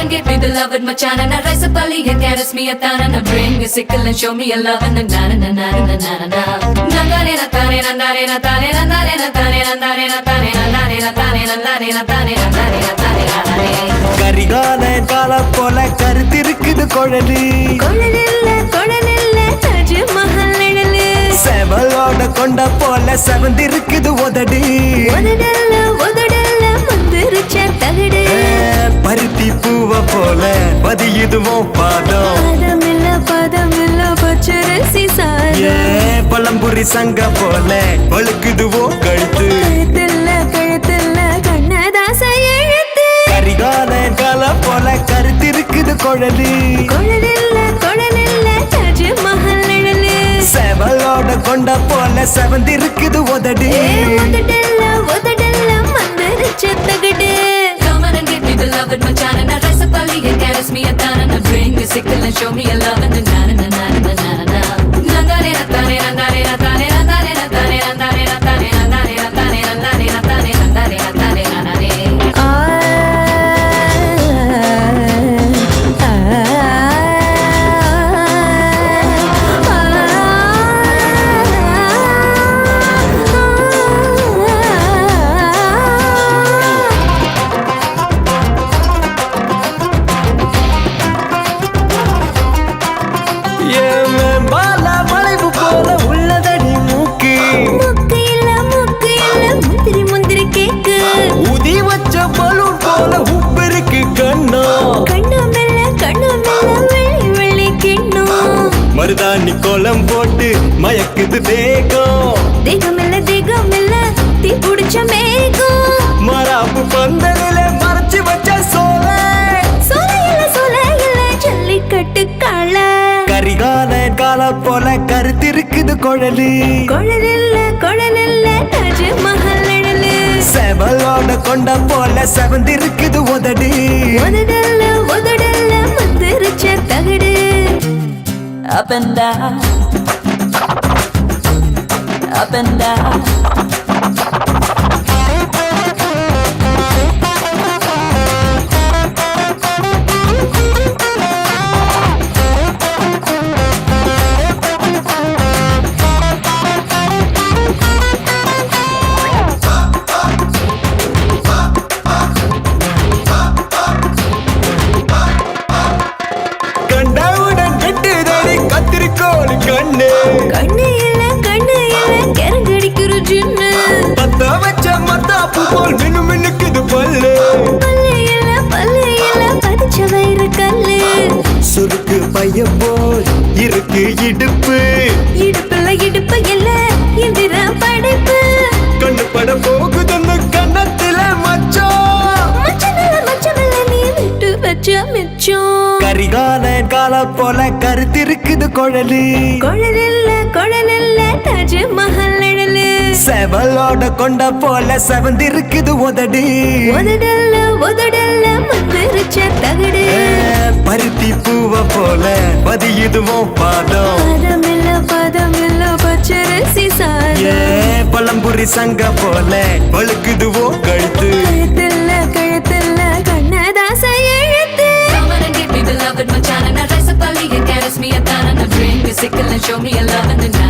and give me with my chana. Now rise up early and caress me a thana. Now bring a sickle and show me a love and a na na na na na na na na. Na na na tane na na na tane na na na tane na na na tane na na na tane na na na tane na na na tane na na. Karikala கால போல கருத்திருக்குது குழலி கொழலில்ல கொழலில்ல தாஜ்மஹல் நிழலு செவலோட கொண்ட போல செவந்திருக்குது உதடி உதடல்ல உதடல்ல மந்திருச்ச தகடு ஏ, பருத்தி பூவ போல பதியுதுவோம் பாதம். பதமில்ல பதமில்ல பச்சரிசி சாதம். பழம்புரி சங்க போல பழுக்குதுவோ கழுத்து. கழுத்தில்ல கழுத்தில்ல கண்ணதாச எழுத்து. கரிகால கால போல கருத்திருக்குது குழலி. கொழலில்ல கொழலில்ல தாஜ்மஹல் நிழலு. செவலோட கொண்ட போல செவந்திருக்குது உதடி. ஏ உதடல்ல உதடல்ல மந்திருச்ச தகடு. Come on and give love with my. Now rise up early and caress me a thana. Now bring a sickle and show me a love and a மருதாணி கோலம் போட்டு மயக்குது தேகம். தேகம் இல்ல தேகம் இல்ல தீ புடிச்ச மேகம். மராப்பு பந்தலில மறைச்சு வச்ச சோல. சோல இல்ல சோல இல்ல ஜல்லிக்கட்டு காள. கரிகால கால போல கருத்திருக்குது குழலி. குழலில்ல குழலில்ல தாஜ்மஹல் நிழலு செவலோட கொண்ட போல செவந்திருக்குது உதடி. உதடல்ல உதடல்ல. Up and down, up and down. கண்ணு. கண்ணு இல்ல கண்ணு இல்ல கரங்கடிக்கிற ஜின்னு. பத்த வச்ச மத்தாப்பு போல் மினு மினுக்குது பல்லு. பல்லு இல்ல பல்லு இல்ல பதிச்ச வயிறு கல்லு. சுருக்கு பைய போல் இருக்கு இடுப்பு. இடுப்புல இடுப்பு இல்ல எந்திர படைப்பு. கரிகால கால போல கருத்திருக்குது குழலி. குழலில்ல குழலில்ல தாஜ்மஹல் நிழலு. செவலோட கொண்ட போல செவந்திருக்குது உதடி. உதடல்ல உதடல்ல மந்திருச்ச தகடு. பருத்தி பூவ போல பதியுதுவோம் பாதம். பதமில்ல பதமில்ல பச்சரிசி சாதம். பழம்புரி சங்க போல பழுக்குதுவோ கழுத்து. up at my channel. I rise up early and caress me a down. And I bring the sickle and show me a love and a